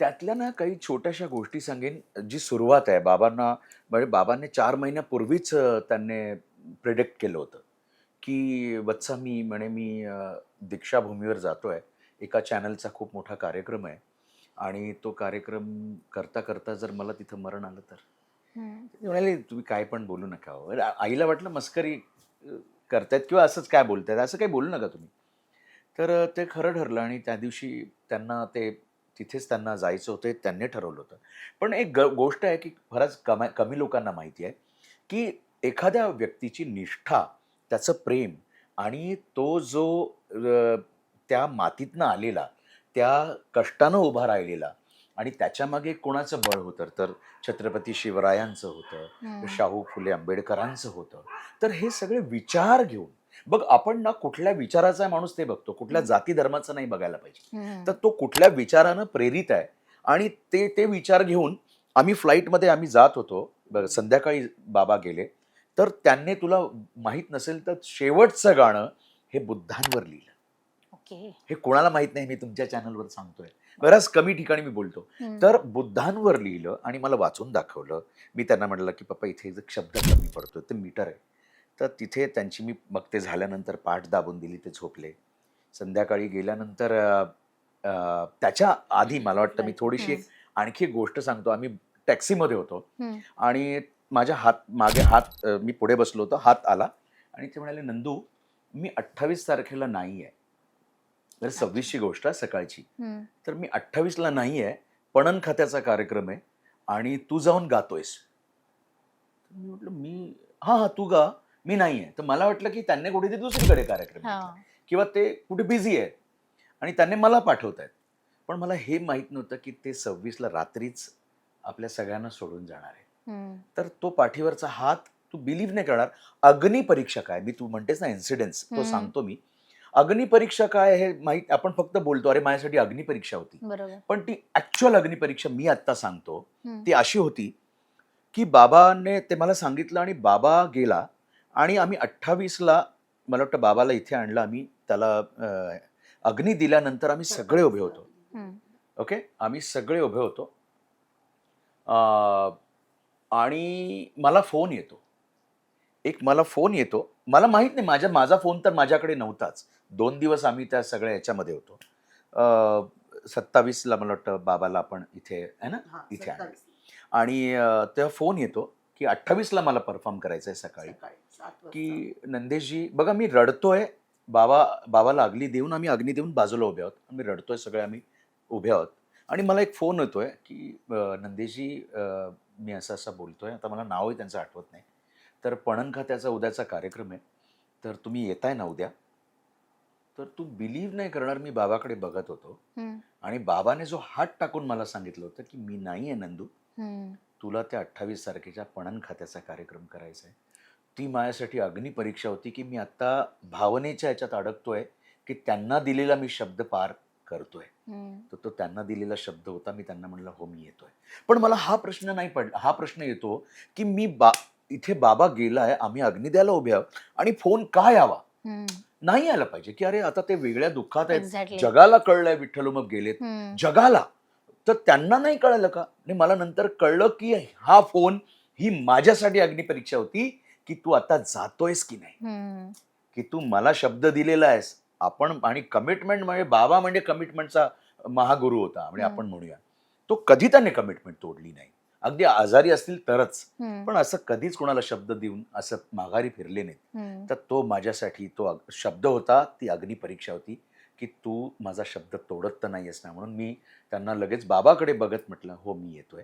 त्यातल्या ना काही छोट्याशा गोष्टी सांगेन जी सुरुवात आहे. बाबांना म्हणजे बाबांनी चार महिन्यापूर्वीच त्यांनी प्रिडिक्ट केलं होतं की वत्सा मी म्हणे मी दीक्षाभूमीवर जातोय. एका चॅनलचा खूप मोठा कार्यक्रम आहे. आणि तो कार्यक्रम करता करता जर मला तिथं मरण आलं तर? म्हणाले तुम्ही काय पण बोलू नका हो." आईला वाटलं मस्करी करतायत किंवा असंच काय बोलतायत? असं काही बोलू नका तुम्ही. तर ते खरं ठरलं आणि त्या दिवशी त्यांना ते तिथेच त्यांना जायचं होतं त्यांनी ठरवलं होतं. पण एक ग गोष्ट आहे की बऱ्याच कमा कमी लोकांना माहिती आहे की एखाद्या व्यक्तीची निष्ठा त्याचं प्रेम आणि तो जो त्या मातीतनं आलेला त्या कष्टानं उभा राहिलेला आणि त्याच्यामागे कोणाचं बळ होतं? तर छत्रपती शिवरायांचं होतं. शाहू फुले आंबेडकरांचं होतं. तर हे सगळे विचार घेऊन बघ आपण ना कुठल्या विचाराचा माणूस ते बघतो. कुठल्या. जाती धर्माचं नाही बघायला पाहिजे. तर तो कुठल्या विचारानं प्रेरित आहे? आणि ते ते विचार घेऊन आम्ही फ्लाईटमध्ये आम्ही जात होतो. संध्याकाळी बाबा गेले. तर त्यांनी तुला माहीत नसेल तर शेवटचं गाणं हे बुद्धांवर लिहिलं. ओके. हे कोणाला माहीत नाही मी तुमच्या चॅनलवर सांगतोय. बऱ्याच कमी ठिकाणी मी बोलतो. तर बुद्धांवर लिहिलं आणि मला वाचून दाखवलं. मी त्यांना म्हटलं की पप्पा इथे एक शब्द कमी पडतो ते मीटर आहे. तर तिथे त्यांची मी मग ते झाल्यानंतर पाठ दाबून दिली ते झोपले. संध्याकाळी गेल्यानंतर त्याच्या आधी मला वाटतं मी थोडीशी एक आणखी एक गोष्ट सांगतो. आम्ही टॅक्सीमध्ये होतो. आणि माझ्या हात मागे हात मी पुढे बसलो होतो हात आला आणि ते म्हणाले नंदू मी अठ्ठावीस तारखेला नाही आहे तर सव्वीसची गोष्ट आहे सकाळची. तर मी अठ्ठावीसला नाही आहे पणन खात्याचा कार्यक्रम आहे आणि तू जाऊन गातोयस. मी म्हटलं मी हां हां तू गा. मी नाही आहे तर मला वाटलं की त्यांनी कुठेतरी दुसरीकडे कार्यक्रम हा. घेतला. किंवा ते कुठे बिझी आहेत. आणि त्यांनी मला पाठवत आहेत पण मला हे माहीत नव्हतं की ते सव्वीसला रात्रीच आपल्या सगळ्यांना सोडून जाणार आहे. हम्म. तर तो पाठीवरचा हात तू बिलीव्ह नाही करणार. अग्निपरीक्षा काय? मी तू म्हणतेस ना इन्सिडेन्स तो हम्म. सांगतो मी. अग्निपरीक्षा काय हे माहीत आपण फक्त बोलतो अरे माझ्यासाठी अग्निपरीक्षा होती. बरोबर. पण ती ऍक्च्युअल अग्निपरीक्षा मी आत्ता सांगतो. हम्म. ती अशी होती की बाबाने ते मला सांगितलं आणि बाबा गेला. आणि आम्ही अठ्ठावीसला मला वाटतं बाबाला इथे आणलं. आम्ही त्याला अग्नी दिल्यानंतर आम्ही सगळे उभे होतो. ओके? आम्ही सगळे उभे होतो. अं, आणि मला फोन येतो. एक मला फोन येतो. मला माहीत नाही माझ्या माझा फोन तर माझ्याकडे नव्हताच. दोन दिवस आम्ही त्या सगळ्या याच्यामध्ये होतो. अं, सत्तावीसला मला वाटतं बाबाला आपण इथे आहे ना? इथे आणलं. आणि तेव्हा फोन येतो की अठ्ठावीसला मला परफॉर्म करायचं आहे सकाळी. की नंदेशजी बघा मी रडतोय. बाबा बाबाला अग्नी देऊन आम्ही अग्नी देऊन बाजूला उभे आहोत. आम्ही रडतोय सगळे आम्ही उभे आहोत. आणि मला एक फोन येतोय की नंदेशजी मी असं असं बोलतोय आता मला नावही त्यांचं आठवत नाही. तर पणन खात्याचा उद्याचा कार्यक्रम आहे. तर तुम्ही येताय ना उद्या? तर तू बिलीव्ह नाही करणार मी बाबाकडे बघत होतो. आणि बाबाने जो हात टाकून मला सांगितलं होतं की मी नाही आहे नंदू. तुला त्या अठ्ठावीस तारखेच्या पणन खात्याचा कार्यक्रम करायचा आहे ती माझ्यासाठी अग्निपरीक्षा होती की मी आत्ता भावनेच्या ह्याच्यात अडकतोय की त्यांना दिलेला मी शब्द पार करतोय. तर तो त्यांना दिलेला शब्द होता मी त्यांना म्हणलं हो मी येतोय पण मला हा प्रश्न नाही पडला हा प्रश्न येतो की मी बा इथे बाबा गेलाय आम्ही अग्नी द्यायला उभे आहोत आणि फोन का यावा. नाही आला पाहिजे की अरे आता ते वेगळ्या दुःखात आहेत Exactly. जगाला कळलंय विठ्ठल मग गेलेत. जगाला तर त्यांना नाही कळलं का आणि मला नंतर कळलं की हा फोन ही माझ्यासाठी अग्निपरीक्षा होती की तू आता जातोयस की नाही. की तू मला शब्द दिलेला आहेस. आपण आणि कमिटमेंट म्हणजे बाबा म्हणजे कमिटमेंटचा महागुरु होता म्हणजे. आपण म्हणूया. तो कधी त्याने कमिटमेंट तोडली नाही. अगदी आजारी असतील तरच. पण असं कधीच कोणाला शब्द देऊन असं माघारी फिरले नाहीत. तर तो माझ्यासाठी तो शब्द होता ती अग्निपरीक्षा होती की तू माझा शब्द तोडत तर नाही ना म्हणून मी त्यांना लगेच बाबाकडे बघत म्हटलं हो मी येतोय.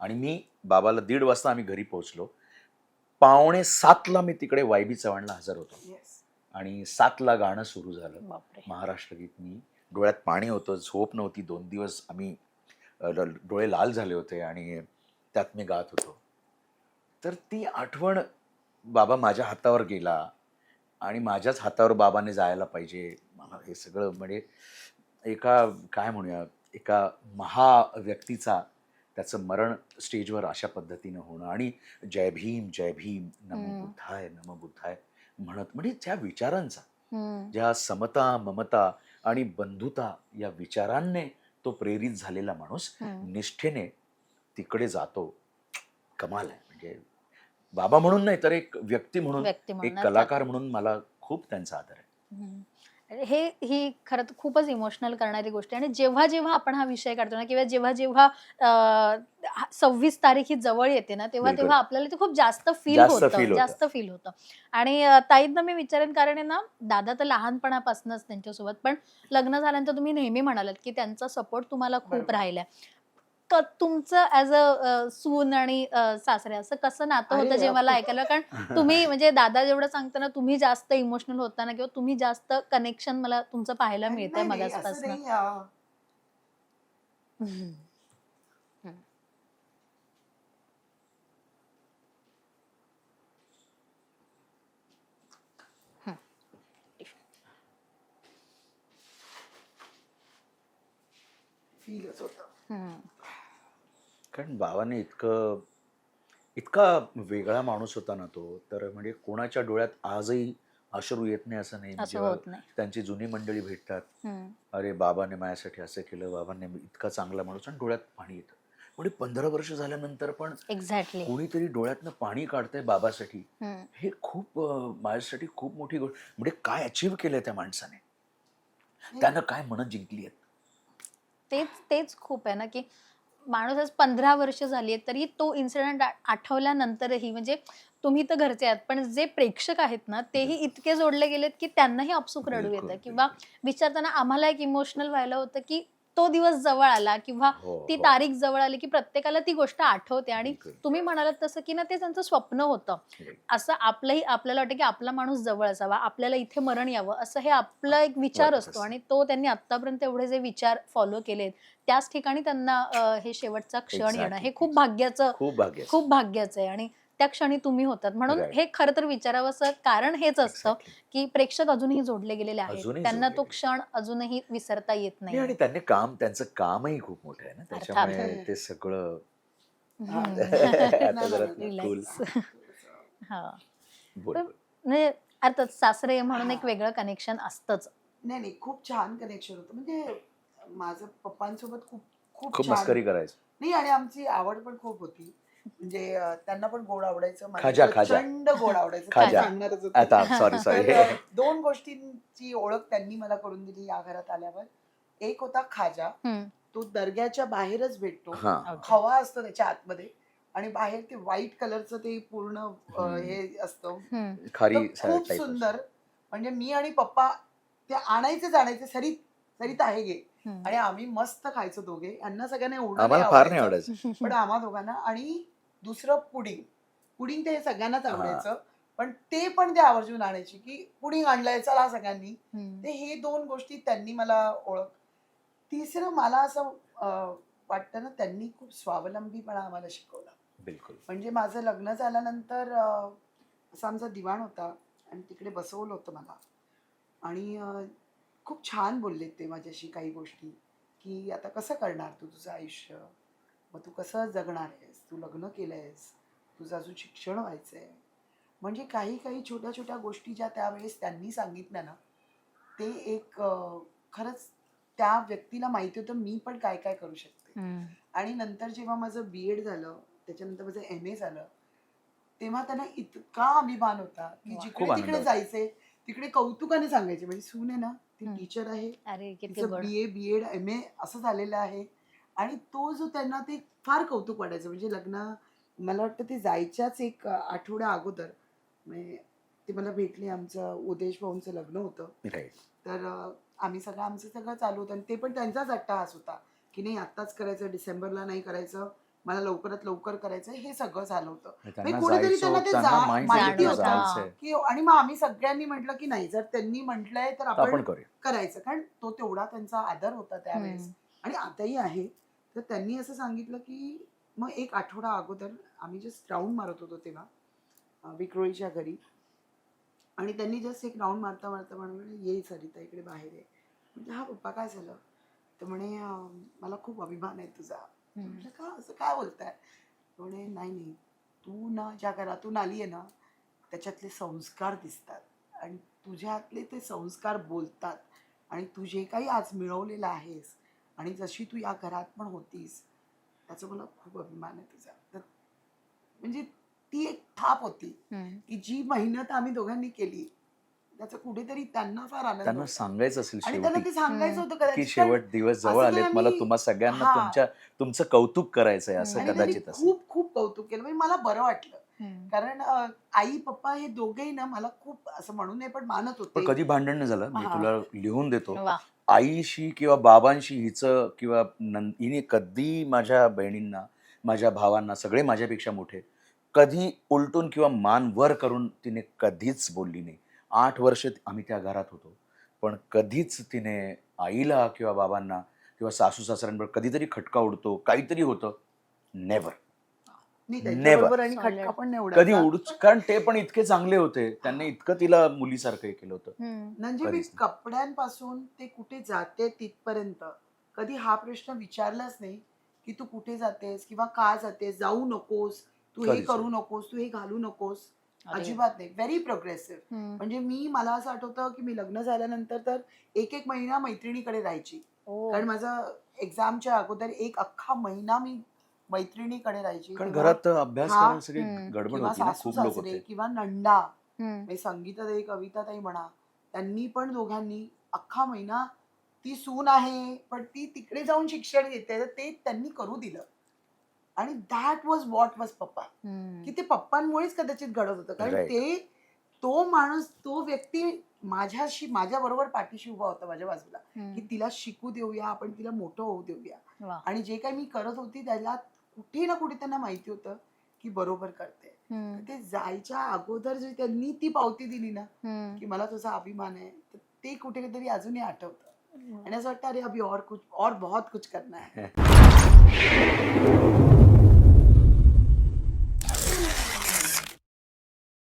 आणि मी बाबाला दीड वाजता आम्ही घरी पोहोचलो. पावणे सातला मी तिकडे वायबी चव्हाणला हजर होतो. आणि सातला गाणं सुरू झालं. महाराष्ट्र गीत मी डोळ्यात पाणी होतं झोप नव्हती. दोन दिवस आम्ही डोळे लाल झाले होते आणि त्यात मी गात होतो. तर ती आठवण बाबा माझ्या हातावर गेला आणि माझ्याच हातावर बाबाने जायला पाहिजे. मला हे सगळं म्हणजे एका काय म्हणूया एका महा व्यक्तीचा त्याचं मरण स्टेजवर अशा पद्धतीनं होणं आणि जय भीम जय भीम नमो. बुद्धाय नमो बुद्धाय म्हणत म्हणजे त्या विचारांचा. ज्या समता ममता आणि बंधुता या विचारांनी तो प्रेरित झालेला माणूस. निष्ठेने तिकडे जातो कमाल आहे म्हणजे बाबा म्हणून नाही तर एक व्यक्ती म्हणून एक कलाकार म्हणून मला खूप त्यांचा आदर आहे. हे ही खरं तर खूपच इमोशनल करणारी गोष्ट आहे आणि जेव्हा जेव्हा आपण हा विषय काढतो ना किंवा जेव्हा जेव्हा सव्वीस तारीख ही जवळ येते ना तेव्हा. तेव्हा आपल्याला ते खूप जास्त फील होतं. जास्त फील होतं आणि ताईंना मी विचारेन कारण ना दादा तर लहानपणापासूनच त्यांच्यासोबत पण लग्न झाल्यानंतर तुम्ही नेहमी म्हणालात की त्यांचा सपोर्ट तुम्हाला खूप. राहिलाय तुमचं ऍज अ सून आणि सासरे असं कसं नातं होतं जे. मला ऐकायला? कारण तुम्ही म्हणजे दादा जेवढं सांगताना तुम्ही जास्त इमोशनल होताना किंवा तुम्ही जास्त कनेक्शन मला तुमचं पाहायला मिळतंय मगासपासून. फीलच होतं. कारण बाबाने इतकं इतका वेगळा माणूस होता ना तो तर म्हणजे कोणाच्या डोळ्यात आजही अश्रू येत नाही असं नाही. जेव्हा नाही. त्यांची जुनी मंडळी भेटतात. अरे बाबाने माझ्यासाठी असं केलं बाबांनी इतका चांगला माणूस आणि डोळ्यात पाणी येतं. म्हणजे पंधरा वर्ष झाल्यानंतर पण एक्झॅक्टली कोणीतरी डोळ्यातनं पाणी काढतंय बाबासाठी. हे खूप माझ्यासाठी खूप मोठी गोष्ट म्हणजे काय अचीव्ह केलंय त्या माणसाने? त्यानं काय मनं जिंकली आहेत? तेच तेच खूप आहे ना की माणूस आज पंधरा वर्ष झाली आहेत तरी तो इन्सिडेंट आठवल्यानंतरही म्हणजे तुम्ही तर घरचे आहात पण जे प्रेक्षक आहेत ना तेही इतके जोडले गेलेत की त्यांनाही अपसुक रडू येतं किंवा. विचारताना आम्हाला एक इमोशनल व्हायला होतं की तो दिवस जवळ आला किंवा हो, ती हो. तारीख जवळ आली की प्रत्येकाला ती गोष्ट आठवते आणि. तुम्ही म्हणालात तसं की ना ते त्यांचं स्वप्न होतं Right. असं आपलंही आपल्याला वाटतं की आपला माणूस जवळ असावा आपल्याला इथे मरण यावं असं हे आपला एक विचार वाटत असतो असतं. आणि तो त्यांनी आतापर्यंत एवढे जे विचार फॉलो केलेत त्याच ठिकाणी त्यांना अं, हे शेवटचा क्षण येणं. हे खूप भाग्याचं खूप भाग्य खूप भाग्याचं आहे आणि त्या क्षणी तुम्ही होतात. म्हणून Right. हे खरं तर विचारावं कारण हेच असतं की प्रेक्षक अजूनही जोडले गेलेले आहेत. त्यांना जोडले तो. क्षण अजूनही विसरता येत नाही नाही आणि त्यांनी काम त्यांचं कामही खूप मोठं आहे ना. त्याच्यामुळे अर्थात. ते सगळं. आता जरा. हा. बोल बोल. म्हणजे अर्थात सासरे म्हणून एक वेगळं कनेक्शन असतंच. नाही नाही. खूप छान कनेक्शन होतं. म्हणजे माझं पप्पांसोबत खूप खूप खूप छान मस्करी करायचं. नाही आणि आमची आवड पण खूप होती. म्हणजे त्यांना पण गोड आवडायचं मला खाजा, खाजा. प्रचंड गोड आवडायचं खाजा. ते सांगणारच होते. आता सॉरी सॉरी तर, दोन गोष्टींची ओळख त्यांनी मला करून दिली या घरात आल्यावर एक होता खाजा हम्म. तो दर्ग्याच्या बाहेरच भेटतो हा खवा असतो त्याच्या आतमध्ये आणि बाहेर ते व्हाईट कलरचं ते पूर्ण अं, हम्म. हे असतं हम्म. खारी तर खूप type सुंदर म्हणजे मी आणि पप्पा ते आणायचेच आणायचे सरीत सरीत आहे गे हम्म. आणि आम्ही मस्त खायचो दोघे यांना सगळ्यांना एवढं आम्हाला फार नाही आवडायचं. आवडायचं पण आम्हा दोघांना आणि दुसरं पुडिंग. पुडिंग ते सगळ्यांनाच. आवडायचं पण ते पण ते आवर्जून आणायचे की पुडिंग आणलंय चला सगळ्यांनी. ते हे दोन गोष्टी त्यांनी मला ओळख तिसरं मला असं वाटतं ना त्यांनी खूप स्वावलंबीपणा आम्हाला शिकवला. बिलकुल. म्हणजे माझं लग्न झाल्यानंतर असा आमचा दिवाण होता आणि तिकडे बसवलं होतं मला. आणि खूप छान बोलले ते माझ्याशी काही गोष्टी की आता कसं करणार तू तुझं आयुष्य? मग तू कसं जगणार आहेस? तू लग्न केलं आहेस तुझं अजून शिक्षण व्हायचं आहे म्हणजे काही काही छोट्या छोट्या गोष्टी ज्या त्यावेळेस त्यांनी सांगितल्या ना ते एक खरंच त्या व्यक्तीला माहिती होतं मी पण काय काय करू शकते. आणि नंतर जेव्हा माझं बी एड झालं त्याच्यानंतर माझं एम ए झालं तेव्हा त्यांना इतका अभिमान होता की. जिकडे तिकडे. जायचे तिकडे कौतुकाने सांगायचे म्हणजे सून आहे ना ती. टीचर आहे बी A B Ed M A असं झालेलं आहे आणि तो जो त्यांना ते फार कौतुक वाटायचं म्हणजे लग्न मला वाटतं ते जायच्याच एक आठवड्या अगोदर म्हणजे ते मला भेटले आमचं उदेश भाऊंचं लग्न होतं. तर आम्ही सगळं आमचं सगळं चालू होतं आणि ते पण त्यांचाच अट्टाहास होता की नाही आत्ताच करायचं डिसेंबरला नाही करायचं मला लवकरात लवकर करायचं हे सगळं झालं होतं. कुठेतरी जायचं त्यांना ते माहिती होतं की आणि मग आम्ही सगळ्यांनी म्हटलं की नाही जर त्यांनी म्हटलंय तर आपण आपण करूया. करायचं कारण तो तेवढा त्यांचा आदर होता त्यावेळेस. आणि आताही आहे. तर त्यांनी असं सांगितलं की मग एक आठवडा अगोदर आम्ही जस्ट राऊंड मारत होतो तेव्हा विक्रोळीच्या घरी. आणि त्यांनी जस्ट एक राऊंड मारता मारता म्हणे ये सरिता इकडे बाहेर आहे म्हणजे हा पप्पा काय झालं? तर म्हणे मला खूप अभिमान आहे तुझा. म्हटलं का? असं काय बोलताय? म्हणे नाही नाही. तू ना ज्या घरातून आली आहे ना त्याच्यातले संस्कार दिसतात. आणि तुझ्यातले ते संस्कार बोलतात. आणि तू जे काही आज मिळवलेलं आहेस आणि जशी तू या घरात पण होतीस त्याचा मला खूप अभिमान आहे तुझा तर म्हणजे ती एक थाप होती. की जी मेहनत आम्ही दोघांनी केली त्याचा कुठेतरी त्यांना फार आनंद त्यांना. सांगायचं असेल आणि त्यांना शेवटी ते सांगायचं. होतं की शेवट दिवस जवळ आलेत मला तुम्हा सगळ्यांना. तुमच्या तुमचं कौतुक करायचंय असं कदाचित खूप खूप कौतुक केलं म्हणजे मला बरं वाटलं. कारण आई पप्पा हे दोघेही ना मला खूप असं म्हणू नये पण मानत पण होते कधी भांडण नाही झालं मी. तुला लिहून देतो आईशी किंवा बाबांशी हिचं किंवा नं- हिने कधी माझ्या बहिणींना माझ्या भावांना सगळे माझ्यापेक्षा मोठे कधी उलटून किंवा मान वर करून तिने कधीच बोलली नाही. आठ वर्ष आम्ही त्या घरात होतो. पण कधीच तिने आईला किंवा बाबांना किंवा सासू सासऱ्यांवर कधीतरी खटका उडतो काहीतरी होतं. नेवर आणि. खटका पण नाही कधी. उडूच कारण ते पण इतके चांगले होते त्यांनी इतकं तिला मुलीसारखं हे केलं होतं हम्म. म्हणजे मी कधीच नाही. कपड्यांपासून ते कुठे जाते तिथपर्यंत कधी हा प्रश्न विचारलाच नाही की तू कुठे जातेस किंवा का जातेस जाऊ नकोस तू हे कधीच करू नकोस तू हे घालू नकोस अरे. अजिबात नाही व्हेरी प्रोग्रेसिव्ह हम्म. म्हणजे मी मला असं आठवतं की मी लग्न झाल्यानंतर तर एक एक महिना मैत्रिणीकडे राहायची ओ. कारण माझं एक्झामच्या अगोदर एक अख्खा महिना मी मैत्रिणीकडे राहायची कारण घरात अभ्यास हा. सगळी हम्म. गडबड किंवा होती ना सासू खूप लोक सासरे होते किंवा नंडा हम्म. म्हणजे संगीताताई कविताताई म्हणा त्यांनी पण दोघांनी अख्खा महिना ती सून आहे पण ती तिकडे जाऊन शिक्षण घेते तर ते त्यांनी करू दिलं आणि दॅट वॉज वॉट वॉज पप्पा हम्म. की ते पप्पांमुळेच कदाचित घडत होतं कारण Right. ते तो माणूस तो व्यक्ती माझ्याशी माझ्या बरोबर पाठीशी उभा होता माझ्या बाजूला हम्म. की तिला शिकू देऊया आपण तिला मोठं होऊ देऊया वा. आणि जे काही मी करत होती त्याला कुठे ना कुठे त्यांना माहिती होतं की बरोबर करते. ते जायच्या अगोदर जी त्यांनी ती पावती दिली ना. की मला तुझा अभिमान आहे तर ते कुठेतरी अजूनही आठवतं. आणि असं वाटतं अरे अभि और कुछ और बहुत कुछ करना है.